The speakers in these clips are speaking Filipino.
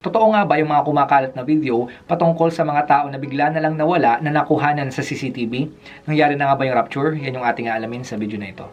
Totoo nga ba yung mga kumakalat na video patungkol sa mga tao na bigla na lang nawala na nakuhanan sa CCTV? Nangyari na nga ba yung rapture? Yan yung ating aalamin sa video na ito.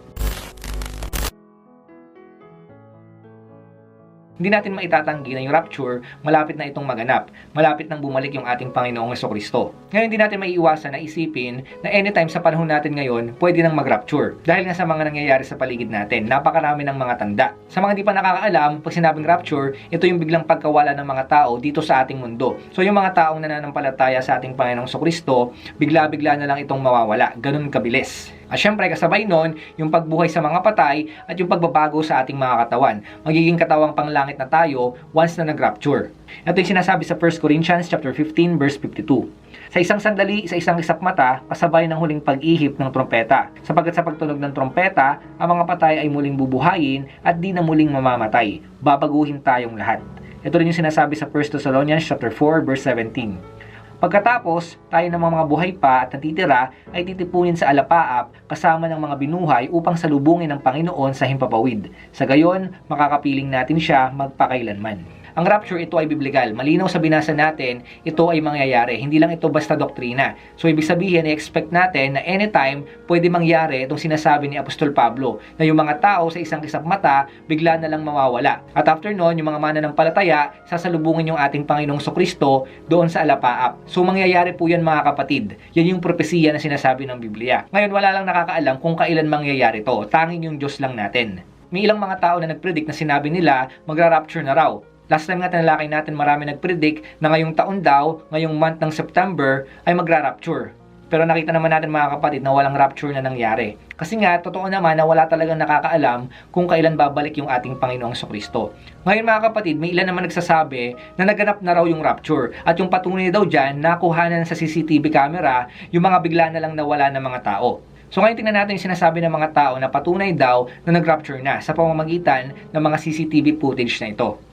Hindi natin maitatanggi na yung rapture, malapit na itong maganap. Malapit nang bumalik yung ating Panginoong Heso Kristo. Ngayon, hindi natin maiiwasan na isipin na anytime sa panahon natin ngayon, pwede nang mag-rapture. Dahil nga sa mga nangyayari sa paligid natin, napakarami ng mga tanda. Sa mga di pa nakakaalam, pag sinabing rapture, ito yung biglang pagkawala ng mga tao dito sa ating mundo. So yung mga taong nananampalataya sa ating Panginoong Kristo, bigla-bigla na lang itong mawawala. Ganun kabilis. At syempre, kasabay nun, yung pagbuhay sa mga patay at yung pagbabago sa ating mga katawan. Magiging katawang panglangit na tayo once na nag-rapture. Ito yung sinasabi sa 1 Corinthians chapter 15 verse 52. Sa isang sandali, sa isang isap mata, kasabay ng huling pag-ihip ng trompeta. Sapagkat sa pagtunog ng trompeta, ang mga patay ay muling bubuhayin at di na muling mamamatay. Babaguhin tayong lahat. Ito rin yung sinasabi sa 1 Thessalonians chapter 4 verse 17. Pagkatapos, tayo ng mga buhay pa at natitira ay titipunin sa alapaap kasama ng mga binuhay upang salubungin ng Panginoon sa himpapawid. Sa gayon, makakapiling natin siya magpakailanman. Ang rapture ito ay biblikal. Malinaw sa binasa natin, ito ay mangyayari. Hindi lang ito basta doktrina. So ibig sabihin, i-expect natin na anytime pwede mangyari itong sinasabi ni Apostol Pablo na yung mga tao sa isang kisap mata bigla na lang mawawala. At after nun, yung mga mananampalataya, sasalubungin yung ating Panginoong Kristo doon sa alapaap. So mangyayari po yan mga kapatid. Yan yung propesiya na sinasabi ng Biblia. Ngayon wala lang nakakaalam kung kailan mangyayari to. Tanging yung Diyos lang natin. May ilang mga tao na nagpredict na sinabi nila magra-rapture na raw. Last time nga tinalakay natin marami nagpredict na ngayong taon daw, ngayong month ng September, ay magra-rapture. Pero nakita naman natin mga kapatid na walang rapture na nangyari. Kasi nga, totoo naman na wala talagang nakakaalam kung kailan babalik yung ating Panginoong Kristo. Ngayon mga kapatid, may ilan naman nagsasabi na naganap na raw yung rapture. At yung patunay daw dyan, nakuhanan sa CCTV camera yung mga bigla na lang nawala ng mga tao. So ngayon tingnan natin yung sinasabi ng mga tao na patunay daw na nag-rapture na sa pamamagitan ng mga CCTV footage na ito.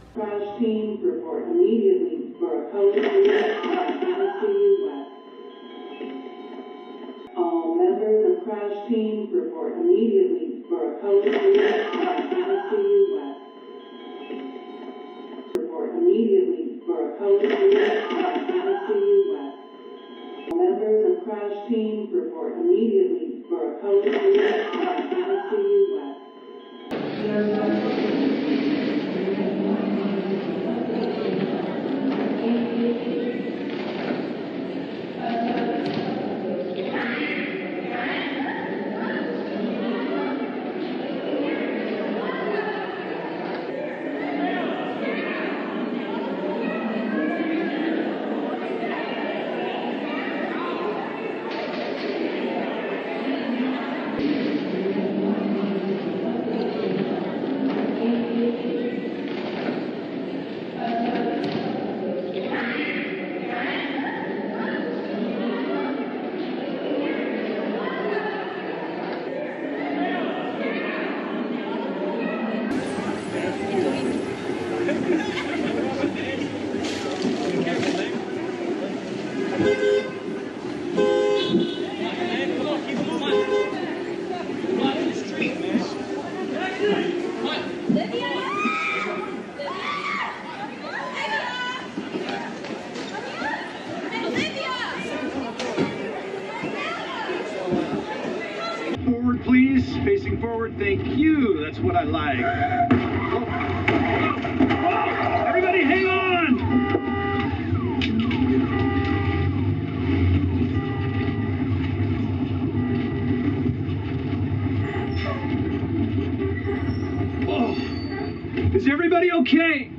Members of crash team report immediately for a code on Thank you. That's what I like. Oh. Oh. Everybody, hang on. Oh. Is everybody okay?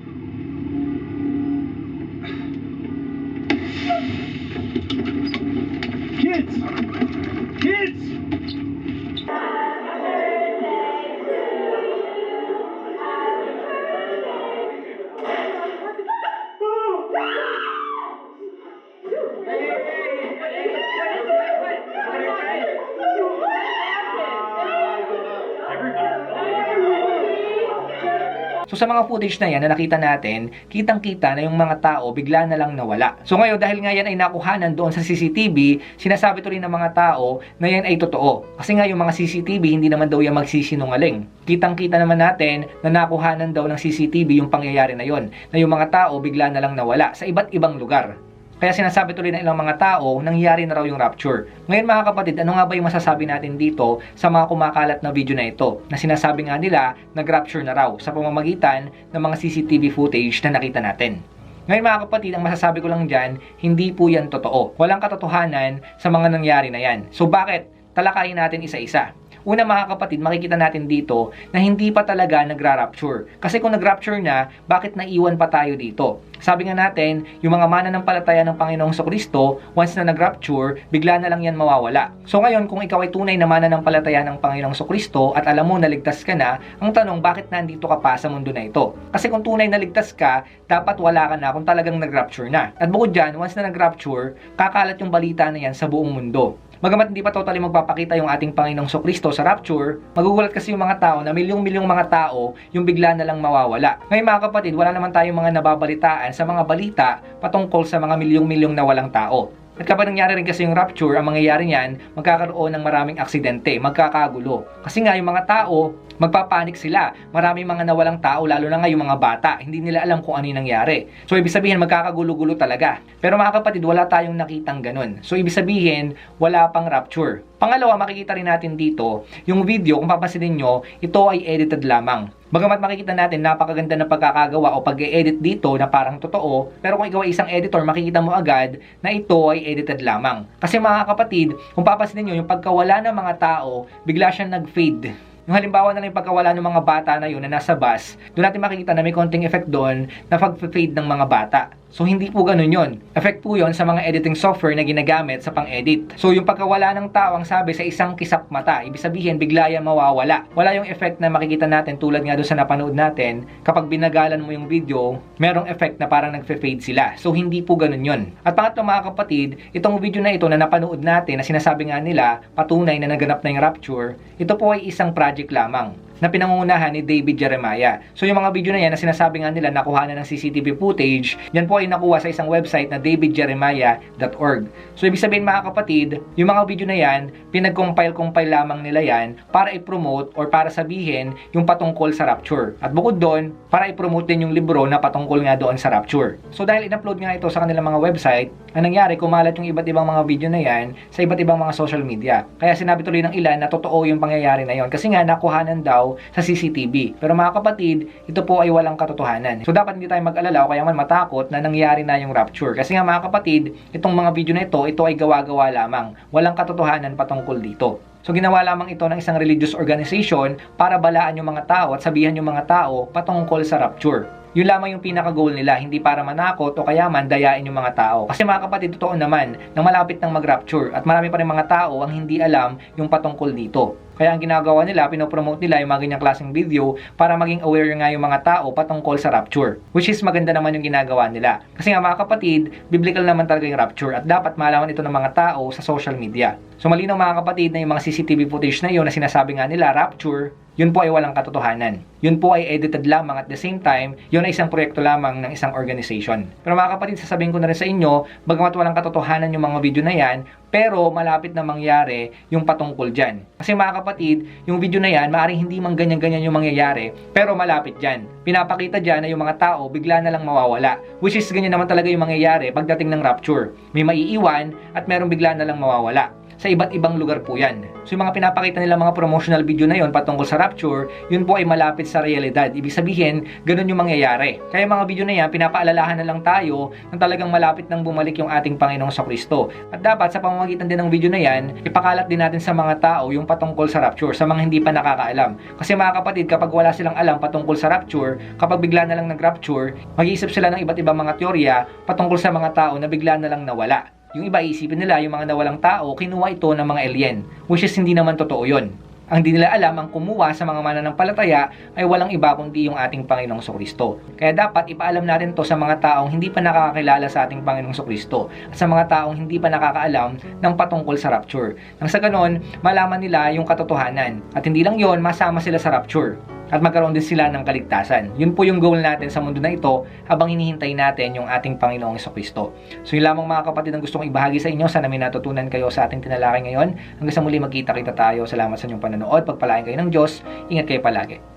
Sa mga footage na yan na nakita natin, kitang-kita na yung mga tao bigla na lang nawala. So ngayon dahil nga yan ay nakuhanan doon sa CCTV, sinasabi to rin ng mga tao na yan ay totoo. Kasi nga yung mga CCTV hindi naman daw yan magsisinungaling. Kitang-kita naman natin na nakuhanan daw ng CCTV yung pangyayari na yon, na yung mga tao bigla na lang nawala sa iba't ibang lugar. Kaya sinasabi tuloy ng ilang mga tao, nangyari na raw yung rapture. Ngayon mga kapatid, ano nga ba yung masasabi natin dito sa mga kumakalat na video na ito? Na sinasabi nga nila, nag-rapture na raw sa pamamagitan ng mga CCTV footage na nakita natin. Ngayon mga kapatid, ang masasabi ko lang dyan, hindi po yan totoo. Walang katotohanan sa mga nangyari na yan. So bakit? Talakayin natin isa-isa. Una mga kapatid, makikita natin dito na hindi pa talaga nagra-rapture. Kasi kung nag-rapture na, bakit naiwan pa tayo dito? Sabi nga natin, yung mga mananampalataya ng Panginoong Kristo, once na nag-rapture, bigla na lang yan mawawala. So ngayon, kung ikaw ay tunay na mananampalataya ng Panginoong Kristo at alam mo na ligtas ka na, ang tanong, bakit nandito ka pa sa mundo na ito? Kasi kung tunay na ligtas ka, dapat wala ka na kung talagang nag-rapture na. At bukod dyan, once na nag-rapture, kakalat yung balita na yan sa buong mundo. Magamat hindi pa totally magpapakita yung ating Panginoong Kristo sa rapture, magugulat kasi yung mga tao na milyong-milyong mga tao yung bigla na lang mawawala. Ngayon mga kapatid, wala naman tayong mga nababalitaan sa mga balita patungkol sa mga milyong-milyong nawalang tao. At kapag nangyari rin kasi yung rapture, ang mangyayari niyan, magkakaroon ng maraming aksidente, magkakagulo. Kasi nga yung mga tao, magpapanik sila. Maraming mga nawalang tao, lalo na nga yung mga bata. Hindi nila alam kung ano yung nangyari. So ibig sabihin, magkakagulo-gulo talaga. Pero mga kapatid, wala tayong nakitang ganun. So ibig sabihin, wala pang rapture. Pangalawa, makikita rin natin dito, yung video, kung papansinin nyo, ito ay edited lamang. Bagamat makikita natin napakaganda ng pagkakagawa o pag-edit dito na parang totoo, pero kung ikaw ay isang editor, makikita mo agad na ito ay edited lamang. Kasi mga kapatid, kung papansinin nyo, yung pagkawala ng mga tao, bigla siyang nag-fade. Yung halimbawa na lang yung pagkawala ng mga bata na yun na nasa bus, doon natin makikita na may konting effect doon na pag-fade ng mga bata. So, hindi po ganun yon. Effect po yon sa mga editing software na ginagamit sa pang-edit. So, yung pagkawala ng tao, ang sabi sa isang kisap mata, ibig sabihin, bigla yan mawawala. Wala yung effect na makikita natin tulad nga doon sa napanood natin, kapag binagalan mo yung video, merong effect na parang nagfe-fade sila. So, hindi po ganun yon. At pangatlo mga kapatid, itong video na ito na napanood natin na sinasabi nga nila, patunay na naganap na yung rapture, ito po ay isang project lamang na pinangungunahan ni David Jeremiah. So yung mga video na yan na sinasabi nga nila nakuha na ng CCTV footage, yan po ay nakuha sa isang website na davidjeremiah.org. So ibig sabihin mga kapatid, yung mga video na yan, pinag-compile-compile lamang nila yan para i-promote or para sabihin yung patungkol sa rapture. At bukod doon, para i-promote din yung libro na patungkol nga doon sa rapture. So dahil in-upload nga ito sa kanilang mga website, ang nangyari, kumalat yung iba't ibang mga video na yan sa iba't ibang mga social media. Kaya sinabi tuloy ng ilan na totoo yung pangyayari na yon kasi nga nakuhanan daw sa CCTV. Pero mga kapatid, ito po ay walang katotohanan. So dapat hindi tayo mag-alala o kaya man matakot na nangyari na yung rapture. Kasi nga mga kapatid, itong mga video na ito, ito ay gawa-gawa lamang. Walang katotohanan patungkol dito. So ginawa lamang ito ng isang religious organization para balaan yung mga tao at sabihan yung mga tao patungkol sa rapture. Yun lamang yung pinaka-goal nila, hindi para manakot o kaya man dayain yung mga tao. Kasi mga kapatid, totoo naman, nang malapit ng mag-rapture at marami pa rin mga tao ang hindi alam yung patungkol dito. Kaya ang ginagawa nila, pinopromote nila yung mga ganyang klaseng video para maging aware nga yung mga tao patungkol sa rapture. Which is maganda naman yung ginagawa nila. Kasi nga mga kapatid, biblical naman talaga yung rapture at dapat malaman ito ng mga tao sa social media. So malinaw mga kapatid na yung mga CCTV footage na yun na sinasabi nga nila rapture, yun po ay walang katotohanan. Yun po ay edited lamang at the same time, yun ay isang proyekto lamang ng isang organization. Pero mga kapatid, sasabihin ko na rin sa inyo, bagamat walang katotohanan yung mga video na yan, pero malapit na mangyari yung patungkol dyan. Kasi mga kapatid, yung video na yan, maaaring hindi man ganyan-ganyan yung mangyayari, pero malapit dyan. Pinapakita dyan na yung mga tao bigla na lang mawawala. Which is ganyan naman talaga yung mangyayari pagdating ng rapture. May maiiwan at merong bigla na lang mawawala sa iba't ibang lugar po yan. So yung mga pinapakita nila mga promotional video na yon patungkol sa rapture, yun po ay malapit sa realidad. Ibig sabihin, ganun yung mangyayari. Kaya mga video na yan, pinapaalalahan na lang tayo na talagang malapit nang bumalik yung ating Panginoong sa Kristo. At dapat sa pamamagitan din ng video na yan, ipakalat din natin sa mga tao yung patungkol sa rapture, sa mga hindi pa nakakaalam. Kasi mga kapatid, kapag wala silang alam patungkol sa rapture, kapag bigla na lang nag-rapture, mag-iisip sila ng iba't ibang mga teorya patungkol sa mga tao na bigla na lang nawala. Yung iba isipin nila, yung mga nawalang tao, kinuha ito ng mga alien. Which is hindi naman totoo yun. Ang di nila alam, ang kumuha sa mga mananampalataya ay walang iba kundi yung ating Panginoong Kristo. Kaya dapat ipaalam natin to sa mga taong hindi pa nakakakilala sa ating Panginoong Kristo at sa mga taong hindi pa nakakaalam ng patungkol sa rapture. Nang sa ganon, malaman nila yung katotohanan. At hindi lang yon masama sila sa rapture. At magkaroon din sila ng kaligtasan. Yun po yung goal natin sa mundo na ito habang hinihintay natin yung ating Panginoong Kristo. So yun lamang mga kapatid ang gusto kong ibahagi sa inyo. Sana may natutunan kayo sa ating tinalakay ngayon. Hanggang sa muli magkita kita tayo. Salamat sa inyong panonood. Pagpalain kayo ng Diyos. Ingat kayo palagi.